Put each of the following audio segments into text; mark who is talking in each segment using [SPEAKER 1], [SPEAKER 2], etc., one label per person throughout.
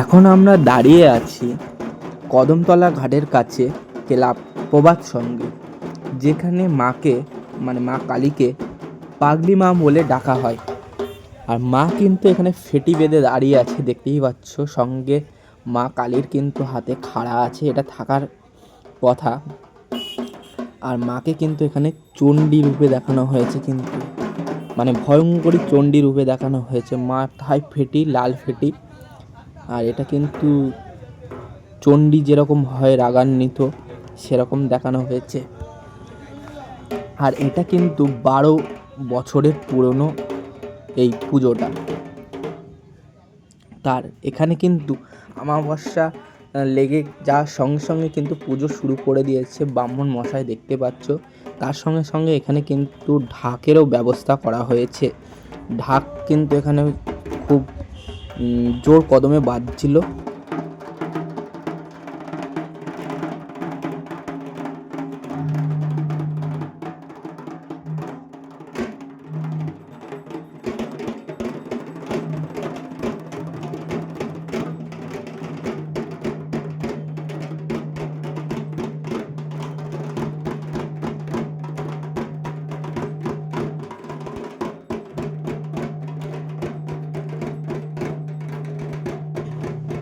[SPEAKER 1] এখন আমরা দাঁড়িয়ে আছি কদমতলা ঘাটের কাছে ক্লাব প্রবাদ সঙ্গে, যেখানে মাকে মানে মা কালীকে পাগলি মা বলে ডাকা হয়। আর মা কিন্তু এখানে ফেটি বেঁধে দাঁড়িয়ে আছে, দেখতেই পাচ্ছ, সঙ্গে মা কালীর কিন্তু হাতে খাড়া আছে, এটা থাকার কথা। আর মাকে কিন্তু এখানে চণ্ডী রূপে দেখানো হয়েছে কিন্তু মানে ভয়ঙ্করী চণ্ডী রূপে দেখানো হয়েছে। মাথায় ফেটি, লাল ফেটি আর এটা কিন্তু চণ্ডী যেরকম হয় রাগান্বিত সেরকম দেখানো হয়েছে। আর এটা কিন্তু বারো বছরের পুরনো এই পুজোটা। তার এখানে কিন্তু অমাবস্যা আহ, লেগে যাওয়ার সঙ্গে সঙ্গে কিন্তু পুজো শুরু করে দিয়েছে ব্রাহ্মণ মশাই দেখতে পাচ্ছ। তার সঙ্গে সঙ্গে এখানে কিন্তু ঢাকেরও ব্যবস্থা করা হয়েছে। ঢাক কিন্তু এখানে খুব জোর কদমে বাজছিল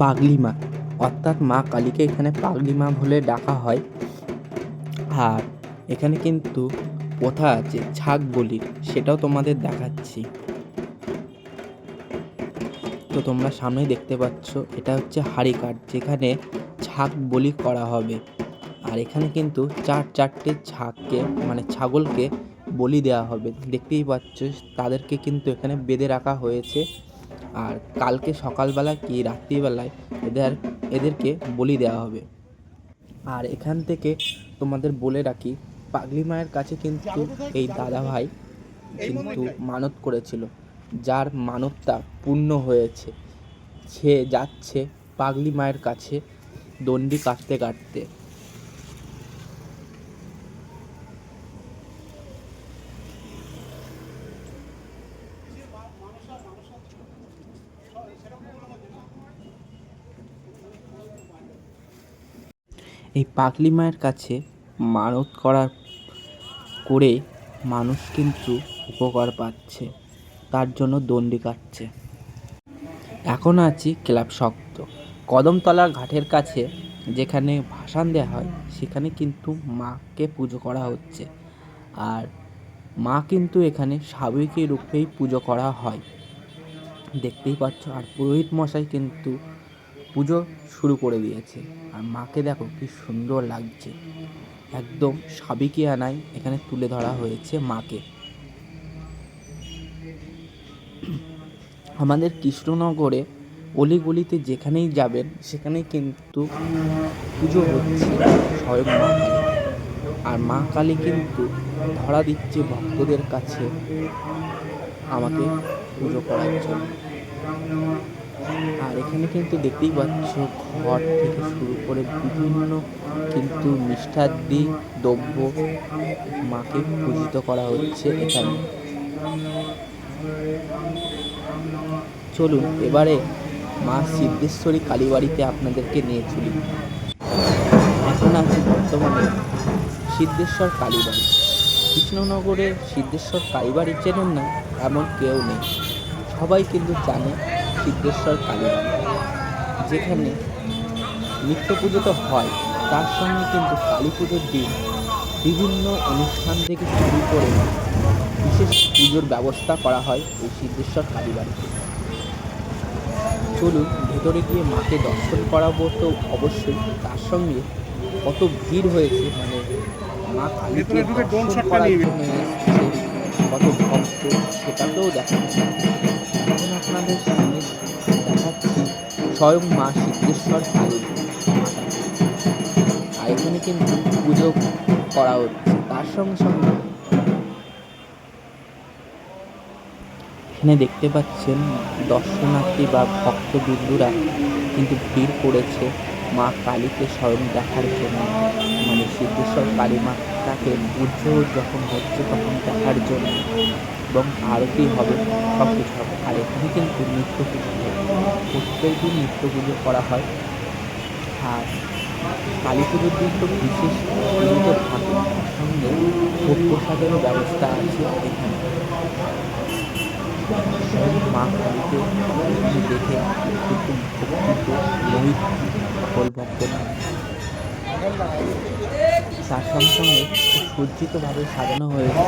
[SPEAKER 1] পাগলি মা। অর্থাৎ মা কালীকে এখানে পাগলি মা বলে ডাকা হয়। আর এখানে কিন্তু প্রথা আছে, ছাগ বলির সেটাও তোমাদের দেখাচ্ছি। তো তোমরা সামনেই দেখতে পাচ্ছ, এটা হচ্ছে হাড়ি কাঠ যেখানে ছাগ বলি করা হবে। আর এখানে কিন্তু চার চারটে ছাগকে মানে ছাগলকে বলি দেওয়া হবে। দেখতেই পাচ্ছ, তাদেরকে কিন্তু এখানে বেঁধে রাখা হয়েছে। আর কালকে সকালবেলা কি রাত্রিবেলায় এদের, এদেরকে বলি দেওয়া হবে। আর এখান থেকে তোমাদের বলে রাখি, পাগলি মায়ের কাছে কিন্তু এই দাদা ভাই কিন্তু মানত করেছিল, যার মানতটা পূর্ণ হয়েছে। সে যাচ্ছে পাগলি মায়ের কাছে দণ্ডি কাটতে কাটতে। এই পাগলি মায়ের কাছে মানত করার করে মানুষ কিন্তু উপকার পাচ্ছে, তার জন্য দণ্ডি কাটছে। এখন আছি ক্লাব শক্ত। কদমতলা ঘাটের কাছে, যেখানে ভাসান দেওয়া হয়, সেখানে কিন্তু মাকে পুজো করা হচ্ছে। আর মা কিন্তু এখানে স্বাভাবিকই রূপেই পুজো করা হয়। দেখতেই পাচ্ছ, আর পুরোহিত মশাই কিন্তু পুজো শুরু করে দিয়েছে। আর মাকে দেখো কি সুন্দর লাগছে। একদম সাবিকি আনায় এখানে তুলে ধরা হয়েছে মাকে। আমাদের কৃষ্ণনগরে অলিগলিতে যেখানেই যাবেন সেখানেই কিন্তু পুজো হচ্ছে স্বয়ং মা কালী। আর মা কালী কিন্তু ধরা দিচ্ছে ভক্তদের কাছে আমাকে পুজো করার জন্য। আর এখানে কিন্তু দেখতেই পাচ্ছ ঘর থেকে শুরু করে বিভিন্ন কিন্তু মিষ্টাদি দ্রব্য মাকে পূজিত করা হচ্ছে এখানে। চলুন, এবারে মা সিদ্ধেশ্বরী কালীবাড়িতে আপনাদেরকে নিয়ে চলি। এখন আছে বর্তমানে সিদ্ধেশ্বর কালীবাড়ি। কৃষ্ণনগরে সিদ্ধেশ্বর কালীবাড়ি চেনেন না, এমন কেউ নেই। সবাই কিন্তু জানে সিদ্ধেশ্বর কালীবাড়ি যেখানে নিত্য পুজো তো হয়। তার সঙ্গে কিন্তু কালী পুজোর দিন বিভিন্ন অনুষ্ঠান থেকে শুরু করে বিশেষ পুজোর ব্যবস্থা করা হয় এই সিদ্ধেশ্বর কালীবাড়িতে। চলুন ভেতরে গিয়ে মাকে দর্শন করাবো তো অবশ্যই। তার সঙ্গে কত ভিড় হয়েছে মানে মা কালীকে দর্শন করার জন্য কত ভক্ত সেটাকেও দেখানো এখন আপনাদের সামনে স্বয়ং মা সিদ্ধেশ্বর আর এখানে কিন্তু পুজো করা হচ্ছে, তার সঙ্গে সঙ্গে। এখানে দেখতে পাচ্ছেন দর্শনার্থী বা ভক্তবিন্দুরা কিন্তু ভিড় করেছে মা কালীকে স্বয়ং দেখার জন্য। মানে সিদ্ধেশ্বর কালী মা তাকে পুজো যখন হচ্ছে তখন দেখার জন্য। এবং আরতি হবে সব কিছু হবে। আর এখানে কিন্তু নৃত্য পুজো হবে। প্রত্যেক দিন নিত্য পুজো করা হয়। আর কালী পুজোর দিন তো বিশেষ পুজো থাকে সঙ্গে ভোগ প্রসাদেরও ব্যবস্থা আছে এখানে। মা কালীকে দেখে কিন্তু ভক্তিত মোহিত সকল তার সঙ্গে সঙ্গে সজ্জিতভাবে সাজানো হয়েছে।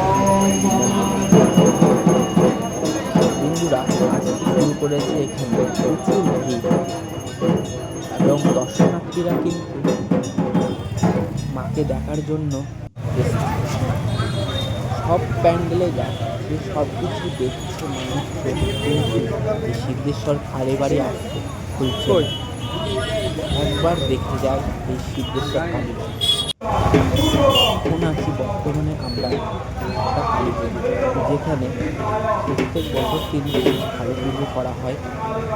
[SPEAKER 1] শুরু করেছে এখানে প্রচুর ভিড়। এবং দর্শনার্থীরা কিন্তু মাকে দেখার জন্য সব প্যান্ডেলে যায় যে সব কিছু দেখছে মানুষ সিদ্ধেশ্বর কালী বাড়ি আসতে খুলছে। একবার দেখে যায় এই সিদ্ধেশ্বর কালী বাড়ি। এখন আছি বর্তমানে আমরা যেখানে প্রত্যেক বছর তিন দিন কালী পুজো করা হয়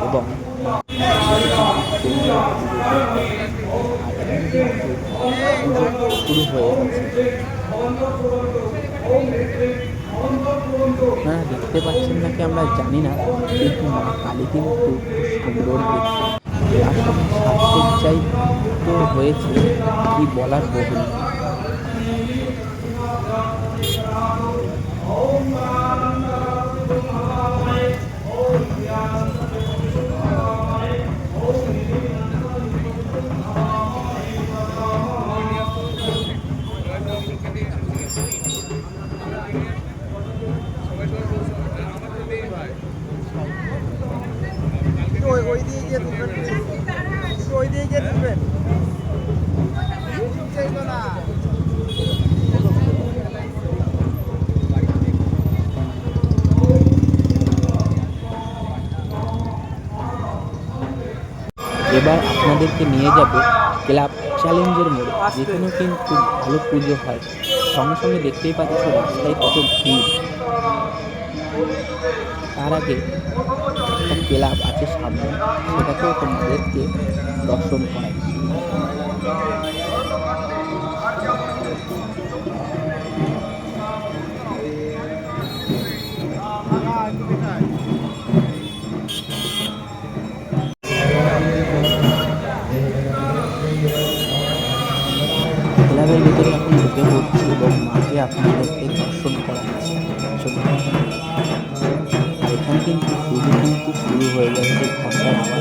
[SPEAKER 1] এবং শুরু হয়ে গেছে আপনারা দেখতে পাচ্ছেন নাকি আমরা জানি না, কিন্তু মা কালী কিন্তু সুন্দর দেখতে সাজসজ্জাই তো হয়েছে, কি বলার বহুল।
[SPEAKER 2] Bye.
[SPEAKER 1] এবার আপনাদেরকে নিয়ে যাব ক্লাব চ্যালেঞ্জের মোড়ে যেখানে কিন্তু ভালো পুজো হয়। সঙ্গে সঙ্গে দেখতেই পাচ্ছি রাস্তায় কত ভিড়। তার আগে একটা ক্লাব আছে সামনে, সেটাকেও তোমাদেরকে দর্শন করাই। ভিতরে এখন ঢুকে পড়ছি এবং মাকে আপনাদেরকে দর্শন করাচ্ছি। আর এখানে কিন্তু পুজো কিন্তু শুরু হয়ে আওয়াজ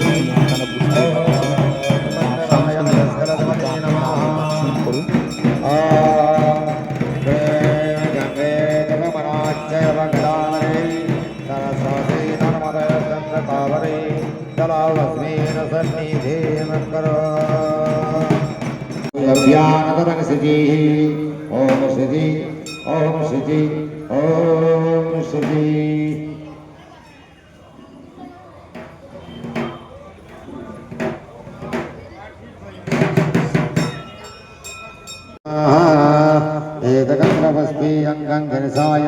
[SPEAKER 1] শুনে আপনারা বুঝতে পারছেন তার সঙ্গে সঙ্গে द्रव्यानतरंग सिद्धि
[SPEAKER 3] ओम सिद्धि ओम सिद्धि ओम सिद्धि
[SPEAKER 4] एतकं नमस्ते अङ्गं घनसाय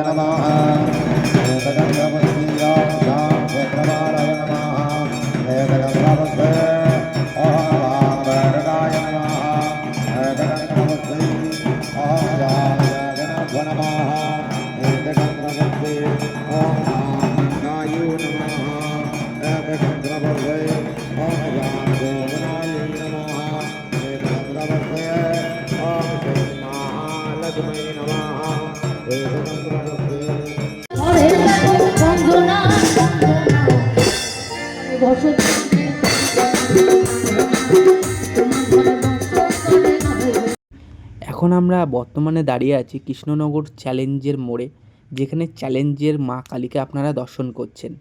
[SPEAKER 1] এখন আমরা বর্তমানে দাঁড়িয়ে আছি কৃষ্ণনগর চ্যালেঞ্জের মোড়ে, যেখানে চ্যালেঞ্জের মা কালীকে আপনারা দর্শন করছেন।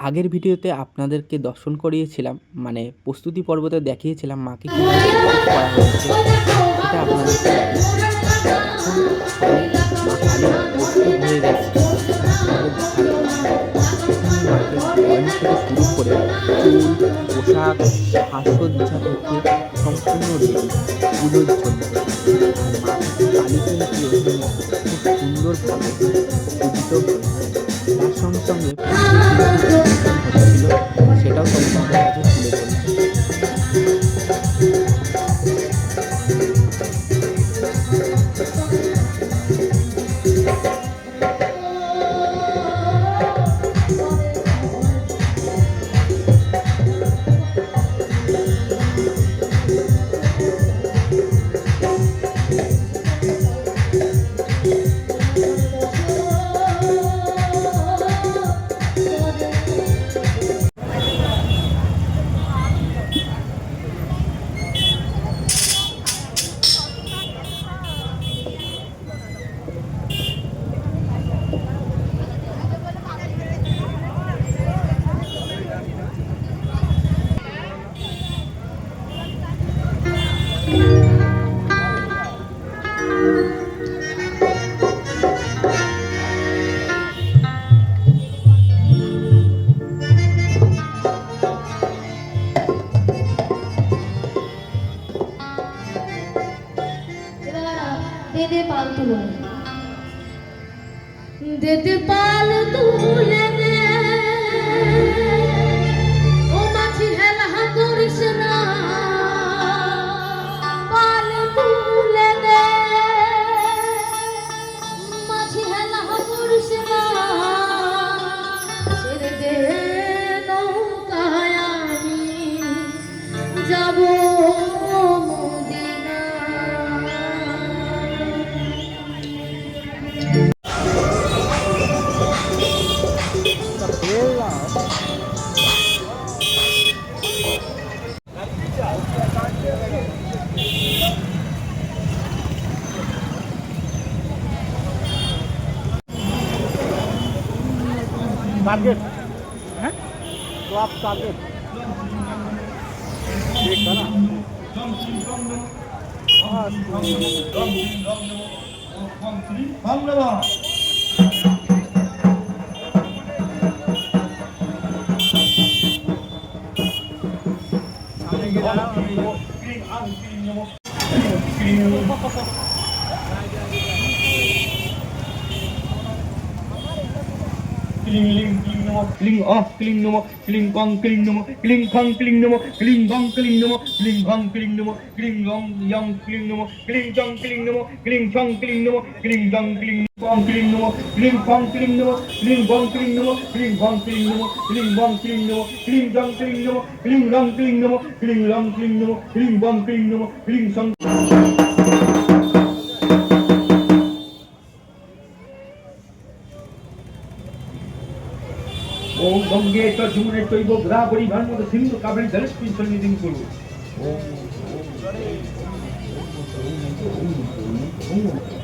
[SPEAKER 1] আগের ভিডিওতে আপনাদেরকে দর্শন করিয়েছিলাম মানে প্রস্তুতি পর্বতে দেখিয়েছিলাম মাকে পোশাক থেকে সম্পূর্ণ রেডি পুজোর জন্য আমার কালী কিন্তু খুব সুন্দরভাবে
[SPEAKER 4] দেতে পাল তুলে
[SPEAKER 3] パンツにパ。
[SPEAKER 5] Kling namo kling ah kling namo kling kong kling namo kling kong kling namo kling gong kling namo kling gong kling namo kling gong yang kling namo kling chong kling namo kling chong kling namo kling dong kling gong kling namo kling kong kling namo kling gong kling namo kling gong kling namo kling gong kling namo kling dong kling namo kling long kling namo kling long kling namo kling gong kling namo kling chong ওম গঙ্গে চ যমুনে চৈব গোদাবরী ভারমত সিন্ধু ওম ওম ওম ওম ওম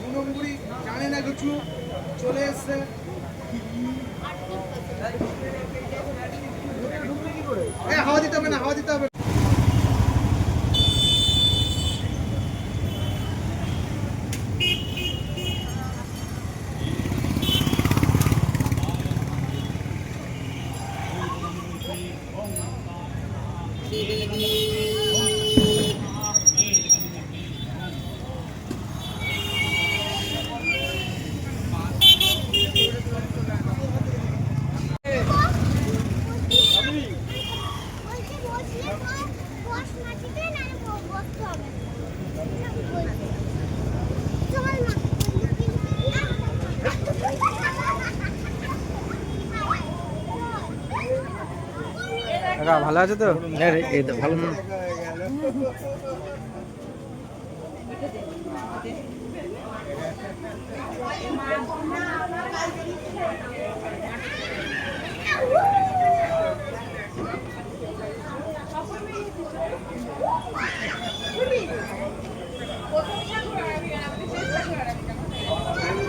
[SPEAKER 2] দু নম্বরই জানে কিছু। চলে এসছে। হ্যাঁ হাওয়া দিতে হবে না হাওয়া দিতে হবে।
[SPEAKER 1] বাবা ভালো আছে
[SPEAKER 3] হ্যাঁ তো ভালো
[SPEAKER 6] Thank you.